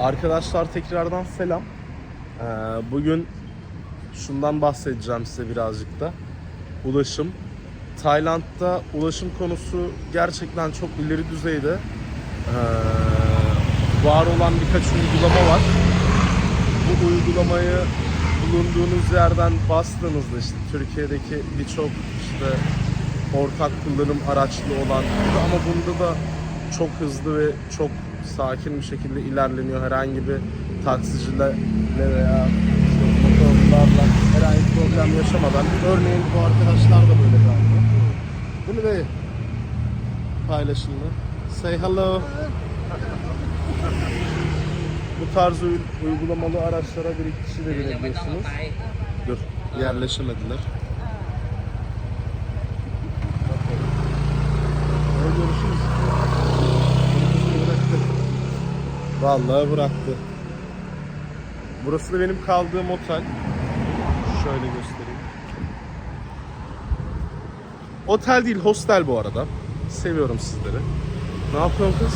Arkadaşlar tekrardan selam. Ee, bugün şundan bahsedeceğim size birazcık da. Ulaşım. Tayland'da ulaşım konusu gerçekten çok ileri düzeyde. Ee, var olan birkaç uygulama var. Bu uygulamayı bulunduğunuz yerden bastığınızda işte Türkiye'deki birçok işte ortak kullanım araçlı olan ama bunda da çok hızlı ve çok sakin bir şekilde ilerleniyor. Herhangi bir taksicilerle veya işte herhangi bir problem yaşamadan. Örneğin bu arkadaşlar da böyle galiba. Bunu da paylaşımlı. Say hello. bu tarz uygulamalı araçlara bir iki kişi de binebiliyorsunuz. Dur, yerleşemediler. Görüşürüz. Vallahi bıraktı. Burası da benim kaldığım otel. Şöyle göstereyim. Otel değil, hostel bu arada. Seviyorum sizleri. Ne yapıyorsun kız?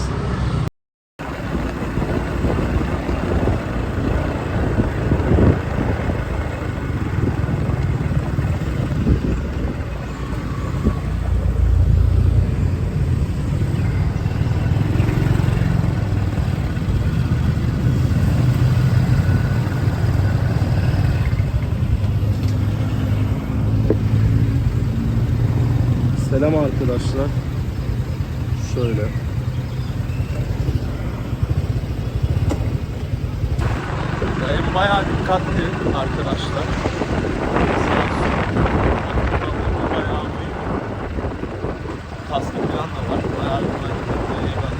Selam arkadaşlar. Şöyle. Dayım bayağı dikkatli arkadaşlar. Bayağı. Kaskı falan var. Bayağı bak.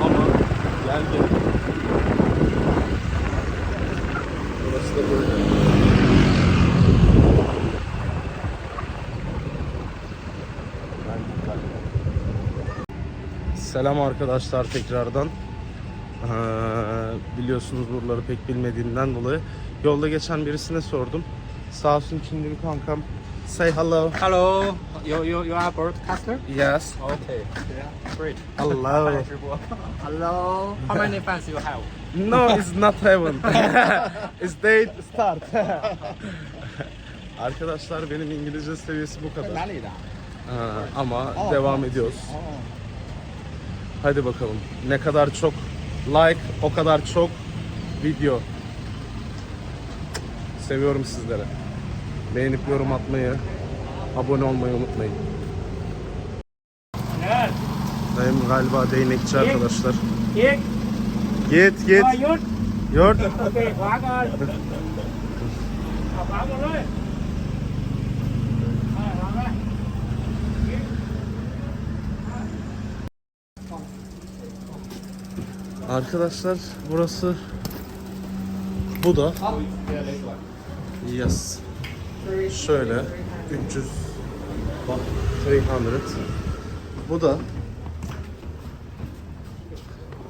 Ama gel. Burası da böyle. Ben dikkatli. Selam arkadaşlar tekrardan. Ee, biliyorsunuz buraları pek bilmediğimden dolayı. Yolda geçen birisine sordum. Sağ olsun Çinli bir kankam. Say hello. Hello. You you you are broadcaster? Yes. Okay. Yeah. Great. Hello. hello. How many fans you have? No, it's not heaven. it's they start. Arkadaşlar benim İngilizce seviyesi bu kadar. Ee, ama oh, devam ediyoruz. Oh. Hadi bakalım. Ne kadar çok like, o kadar çok video. Seviyorum sizlere. Beğenip yorum atmayı, abone olmayı unutmayın. Evet. Dayım galiba değnekçi arkadaşlar. Git. Git git. Yurt. Yurt. Arkadaşlar burası bu da yes. Şöyle 300 bak 300 bu da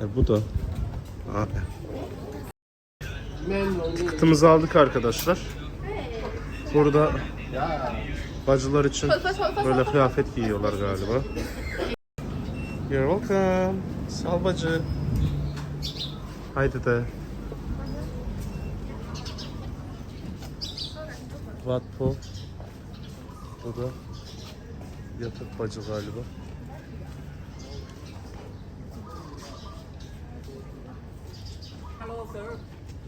e, bu da Aa. tıkıtımızı aldık arkadaşlar. Burada bacılar için böyle kıyafet giyiyorlar galiba. You're welcome. Sal bacı Haydi de. Vatpo. Bu da yatık bacı galiba. hello sir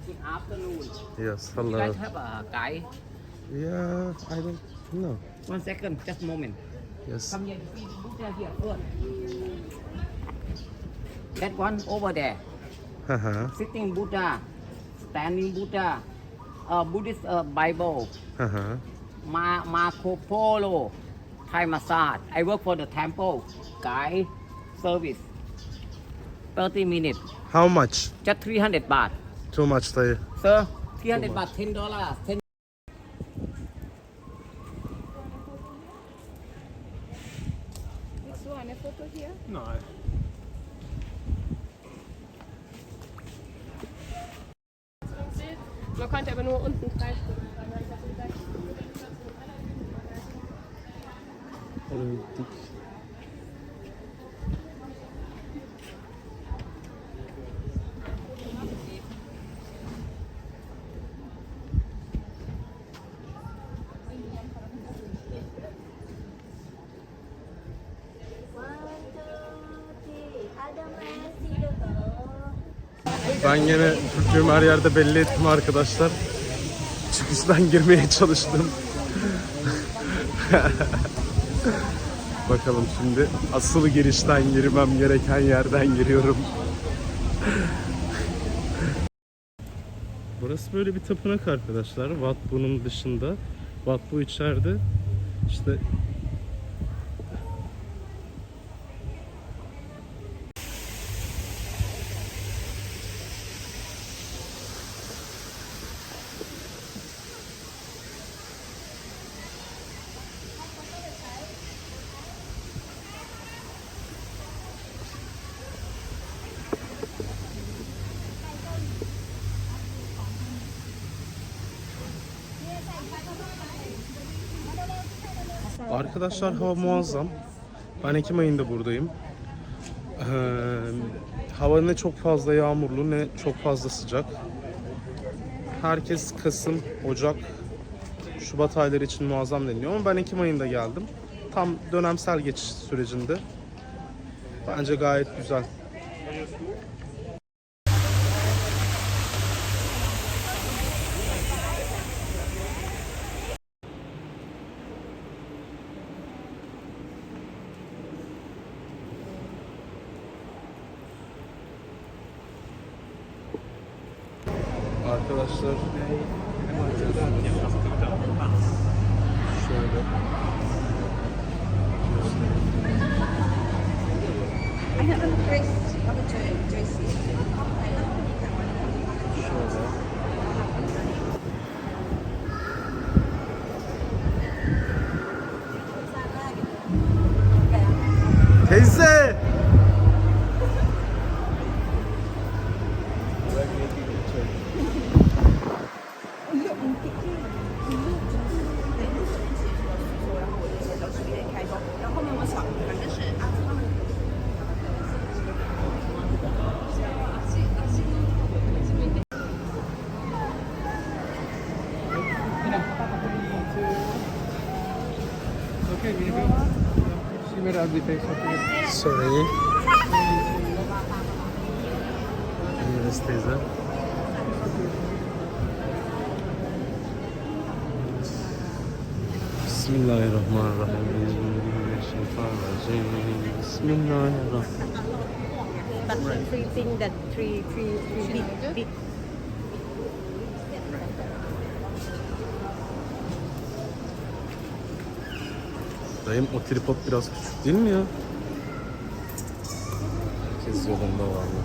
good afternoon Yes, you hello. guys have a guide Yeah, I don't know. one second just a moment Yes. Come here, see Buddha here. That one over there, Haha, sitting Buddha, standing Buddha, uh, Buddhist uh, Bible, haha. Ma Marco Polo, Thai massage. I work for the temple, guy service. 30 minutes, How much? just 300 baht. Too much dayı. Sir, 300 baht, 10 dollars, 10 Ben gene Türklüğümü her yerde belli ettim arkadaşlar. Çıkıştan girmeye çalıştım. Bakalım şimdi asıl girişten girmem gereken yerden giriyorum. Burası böyle bir tapınak arkadaşlar. Wat bunun dışında. Wat bu içeride. İşte Arkadaşlar hava muazzam. Ben Ekim ayında buradayım. Ee, hava ne çok fazla yağmurlu ne çok fazla sıcak. Herkes Kasım, Ocak, Şubat ayları için muazzam deniliyor ama ben Ekim ayında geldim. Tam dönemsel geçiş sürecinde. Bence gayet güzel. Arkadaşlar. Şöyle. Şöyle. Teyze! nagbitay sa. Sorry. Anesthesia. بسم الله الرحمن الرحيم بسم الله الرحمن الرحيم But she's eating that three, three, three big, big Dayım o tripod biraz küçük değil mi ya? Herkes yolunda vallahi.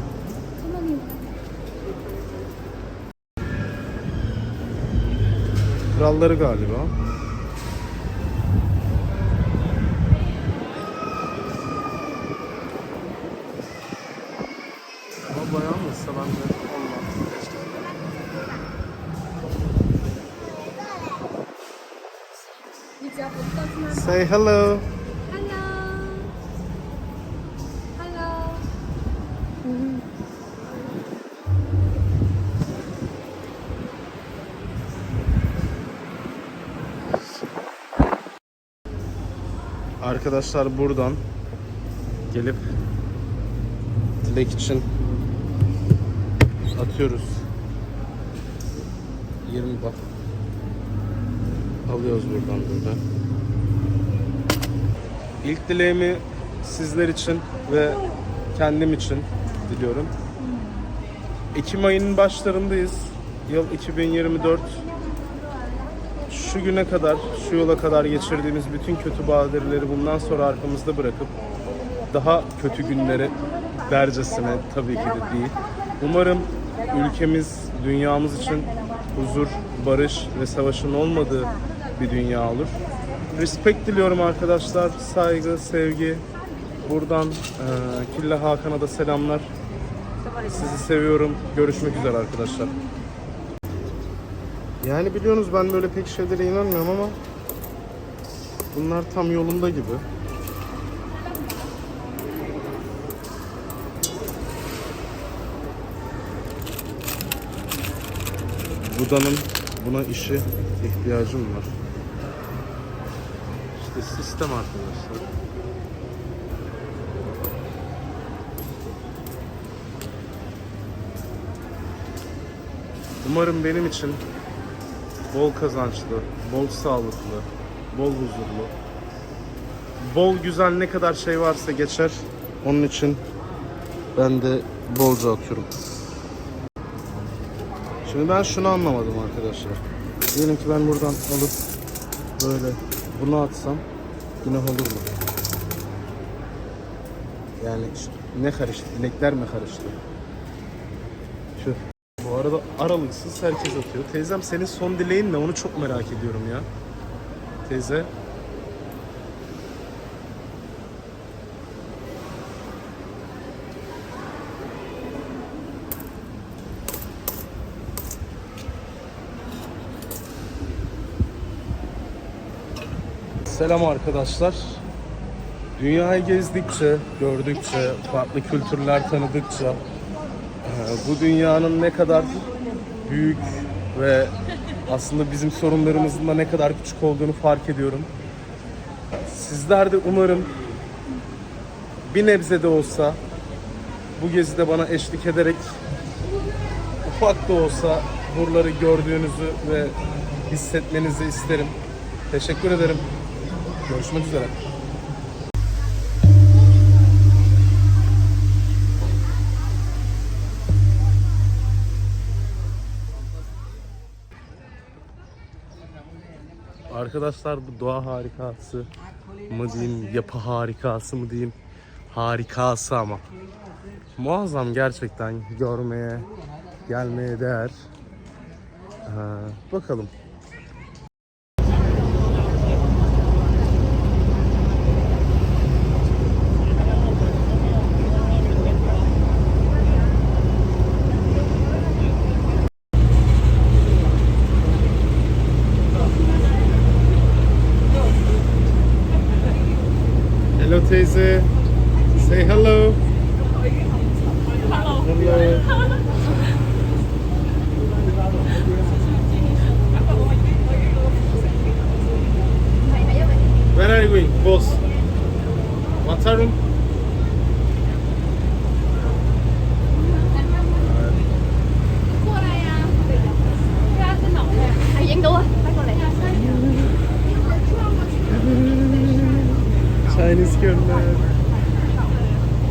Kralları galiba. Say hello. Hello. Hello. Arkadaşlar buradan gelip dilek için atıyoruz. 20 bak. Alıyoruz buradan böyle. İlk dileğimi sizler için ve kendim için diliyorum. Ekim ayının başlarındayız. Yıl 2024. Şu güne kadar, şu yola kadar geçirdiğimiz bütün kötü badireleri bundan sonra arkamızda bırakıp daha kötü günlere dercesine tabii ki de değil. Umarım ülkemiz, dünyamız için huzur, barış ve savaşın olmadığı bir dünya olur. Respect diliyorum arkadaşlar. Saygı, sevgi. Buradan eee Killa Hakan'a da selamlar. Sizi seviyorum. Görüşmek üzere arkadaşlar. Yani biliyorsunuz ben böyle pek şeylere inanmıyorum ama bunlar tam yolunda gibi. Buda'nın buna işi ihtiyacım var. İşte sistem arkadaşlar. Umarım benim için bol kazançlı, bol sağlıklı, bol huzurlu, bol güzel ne kadar şey varsa geçer. Onun için ben de bolca atıyorum. Şimdi ben şunu anlamadım arkadaşlar. Diyelim ki ben buradan alıp böyle bunu atsam günah olur mu? Yani ne karıştı? Dilekler mi karıştı? Şu. Bu arada aralıksız herkes atıyor. Teyzem senin son dileğin ne? Onu çok merak ediyorum ya. Teyze. Selam arkadaşlar. Dünyayı gezdikçe, gördükçe, farklı kültürler tanıdıkça e, bu dünyanın ne kadar büyük ve aslında bizim sorunlarımızın da ne kadar küçük olduğunu fark ediyorum. Sizler de umarım bir nebze de olsa bu gezide bana eşlik ederek ufak da olsa buraları gördüğünüzü ve hissetmenizi isterim. Teşekkür ederim. Görüşmek üzere. Arkadaşlar bu doğa harikası mı diyeyim, yapı harikası mı diyeyim, harikası ama. Muazzam gerçekten görmeye, gelmeye değer. Ee, bakalım.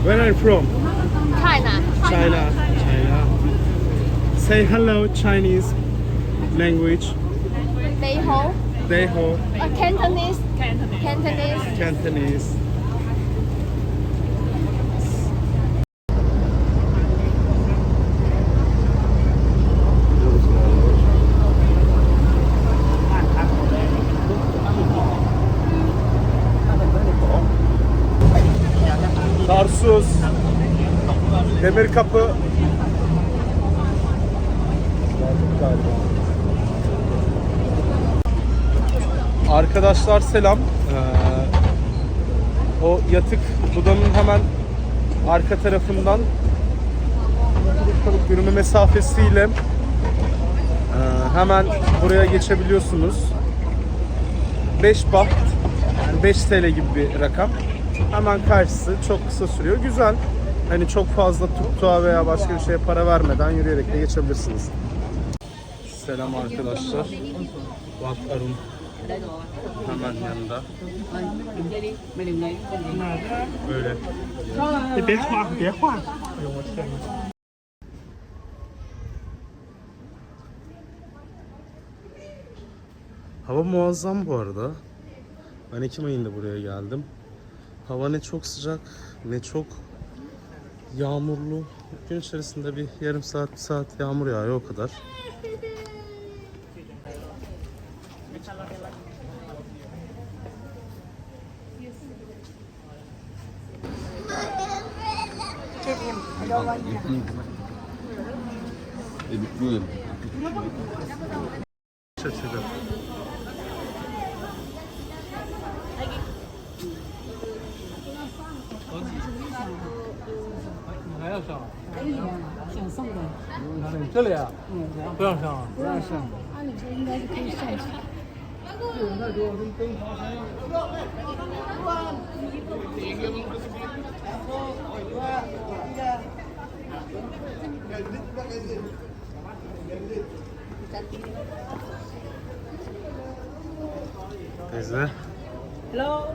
Where are you from? China。China. China. Say hello Chinese language. They ho Uh, Cantonese. Cantonese. Cantonese. Demir kapı. Arkadaşlar selam. Ee, o yatık Buda'nın hemen arka tarafından yürüme mesafesiyle e, hemen buraya geçebiliyorsunuz. 5 baht, yani 5 TL gibi bir rakam. Hemen karşısı çok kısa sürüyor. Güzel hani çok fazla tuttuğa veya başka bir şeye para vermeden yürüyerek de geçebilirsiniz. Selam arkadaşlar. Bak Arun hemen yanında. Böyle. Hava muazzam bu arada. Ben Ekim ayında buraya geldim. Hava ne çok sıcak ne çok yağmurlu. Gün içerisinde bir yarım saat bir saat yağmur yağıyor o kadar. Şaşırdım. 可以啊，想上吗？这里啊，嗯，不让上，不让上。按理说应该是可以上去下。这，Hello。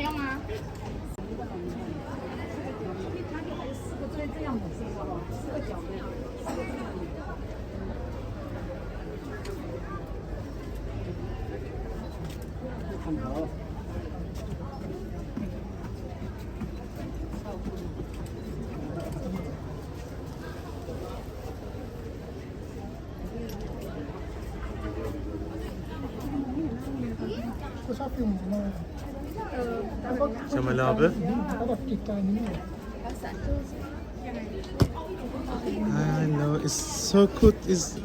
没有吗？四个在这样的，四个角的，Kemal abi. I know it's so good. It's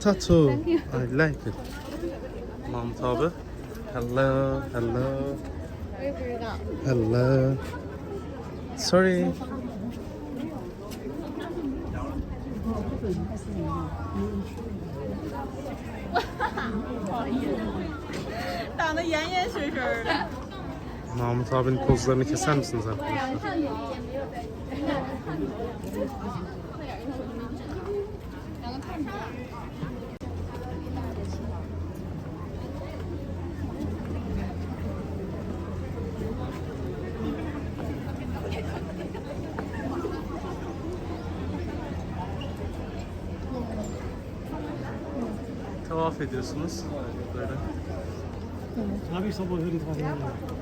tattoo. I like it. Mahmut abi. Hello, hello. Hello. Sorry. 挡得严严实实的。 Mahmut abinin pozlarını keser misiniz arkadaşlar? Tavaf ediyorsunuz böyle. Abi sabah hırıt var.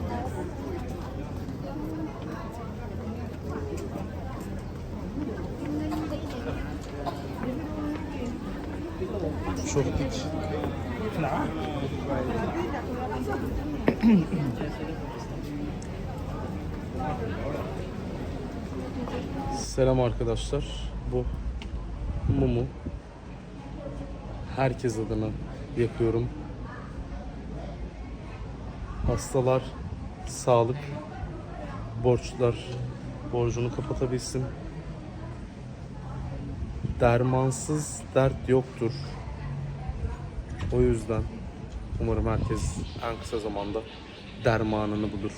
Çok dik. Selam arkadaşlar. Bu mumu herkes adına yapıyorum. Hastalar sağlık, borçlar borcunu kapatabilsin. Dermansız dert yoktur. O yüzden umarım herkes en kısa zamanda dermanını bulur.